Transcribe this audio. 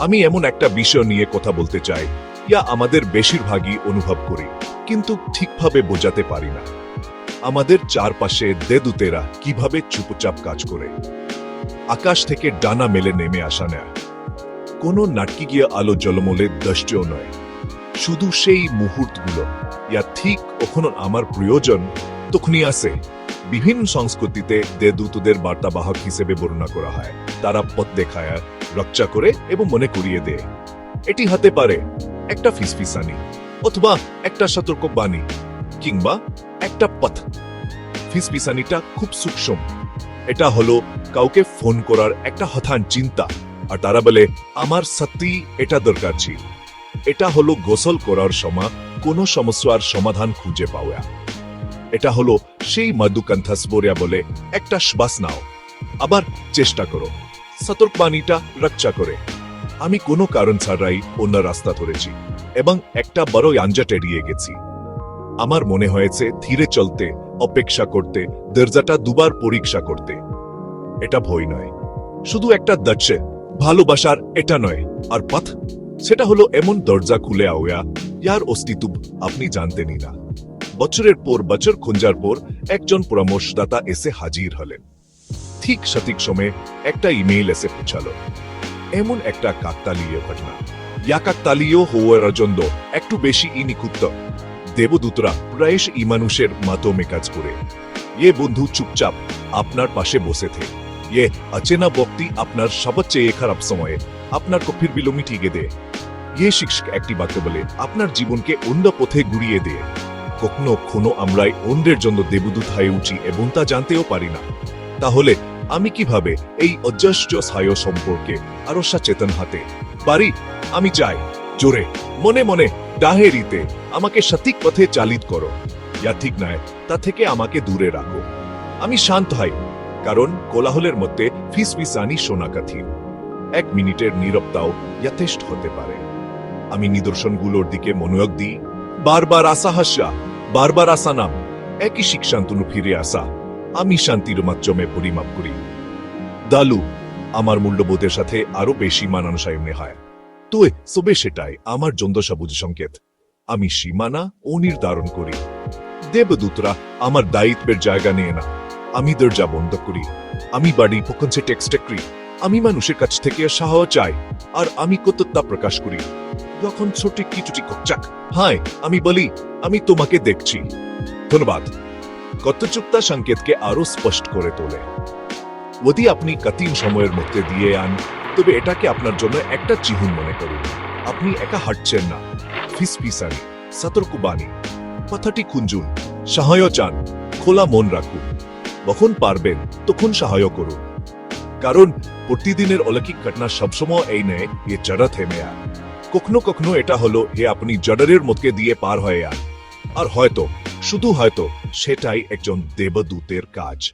আমি এমন একটা বিষয় নিয়ে কথা বলতে চাই ইয়া আমাদের বেশিরভাগই অনুভব করি, কিন্তু ঠিকভাবে বোঝাতে পারি না। আমাদের চারপাশে দেদুতেরা কীভাবে চুপচাপ কাজ করে? আকাশ থেকে ডানা মেলে নেমে আসা নেয়। কোনো নাটকি গিয়ে আলো জলমলে দৃষ্টিও নয়। শুধু সেই মুহূর্তগুলো ইয়া ঠিক কখনো আমার প্রয়োজন তখনই আসে। বিভিন্ন সংস্কৃতিতে দেদূতদের বার্তাবাহক হিসেবে বর্ণনা করা হয়। তারা পথ দেখায়, রক্ষা করে এবং মনে করিয়ে দেয়। এটি হতে পারে একটা ফিসফিসানি অথবা একটা সতর্ক বাণী কিংবা একটা পথ। ফিসফিসানিটা খুব সূক্ষ্ম। এটা হলো কাউকে ফোন করার একটা হথান চিন্তা। আর তারা বলে, আমার সত্যি এটা দরকার ছিল। এটা হলো গোসল করার সময় কোনো সমস্যার সমাধান খুঁজে পাওয়া। এটা হলো সেই মধুকন্থাসবোরিয়া বলে একটা শ্বাস নাও। আবার চেষ্টা করো। সতর্কবাণীটা রক্ষা করে। আমি কোনো কারণ ছাড়াই অন্য রাস্তা ধরেছি এবং একটা বড় আঞ্জাট এড়িয়ে গেছি। আমার মনে হয়েছে ধীরে চলতে, অপেক্ষা করতে, দরজাটা দুবার পরীক্ষা করতে। এটা ভয় নয়। শুধু একটা দচ্ছে ভালোবাসার এটা নয়। আর পথ, সেটা হলো এমন দরজা খুলে আওয়া, ইয়ার অস্তিত্ব আপনি জানতেনই না। বছরের পর বছর খুঁজার পর একজন পরামর্শদাতা এসে হাজির হলেন। ঠিক সঠিক সময়ে একটা ইমেইল এসে পৌঁছালো। এমন একটা কাকতালীয় ঘটনা। ইয়া কাকতালীয় হওয়ার জন্য একটু বেশি ই নিখুঁত দেবদূতরা প্রায়শ ই মানুষের মাতমে কাজ করে। ইয়ে বন্ধু চুপচাপ আপনার পাশে বসে থে। ইয়ে অচেনা ব্যক্তি আপনার সবচেয়ে খারাপ সময়ে। আপনার কফির বিলো ঠিকে দে। ইয়ে শিক্ষক একটি বাক্য বলে, আপনার জীবনকে অন্য পথে ঘুরিয়ে দেয় কখনো কখনো আমরাই অন্যের জন্য দেবদূত হয়ে উঠি এবং তা জানতেও পারি না। তাহলে আমি কীভাবে এই অজস্র ছায় সম্পর্কে আরও সচেতন হাতে পারি? আমি চাই জোরে, মনে মনে ডাহেরিতে আমাকে সঠিক পথে চালিত করো। ইয়া ঠিক নয়, তা থেকে আমাকে দূরে রাখো। আমি শান্ত হই, কারণ কোলাহলের মধ্যে ফিসফিসানি সোনাকাথি এক মিনিটের নীরবতাও যথেষ্ট হতে পারে। আমি নিদর্শনগুলোর দিকে মনোযোগ দিই। বারবার আসা হাসা বারবার আসা নাম। একই শিক্ষান্তনু ফিরে আসা। আমি শান্তির মাধ্যমে পরিমাপ করি। দালু, আমার মূল্যবোধের সাথে আরও বেশি মানানসায় মনে হয় তো সবে সেটাই, আমার জন্দ সবুজ সংকেত। আমি সীমানা ও নির্ধারণ করি। দেবদূতরা আমার দায়িত্বের জায়গা নিয়ে না। আমি দরজা বন্ধ করি। আমি বাড়ি পক্ষে টেক্সট করি। আমি মানুষের কাছ থেকে সাহায্য চাই। আর আমি কততা প্রকাশ করি। যখন ছোটি কিছুটি কচ্চাক হাই আমি বলি, আমি তোমাকে দেখছি। ধন্যবাদ। কতচুক্তা সংকেতকে আরও স্পষ্ট করে তোলে। যদি আপনি কঠিন সময়ের মধ্যে দিয়ে আন, তবে এটাকে আপনার জন্য একটা চিহ্ন মনে করুন। আপনি একা হাঁটছেন না। ফিসফিসানি সতর্কবাণী, কথাটি খুঞ্জুন সাহায্য চান, খোলা মন রাখুন। যখন পারবেন, তখন সাহায্য করুন। কারণ, প্রতিদিনের অলৌকিক ঘটনা সবসময় এই নেয়, এ জড়া থেমে আন কখনো কখনো এটা হলো হে আপনি জডারের মধ্যে দিয়ে পার হয়ে আন আর হয়তো, শুধু হয়তো, সেটাই একজন দেবদূতের কাজ।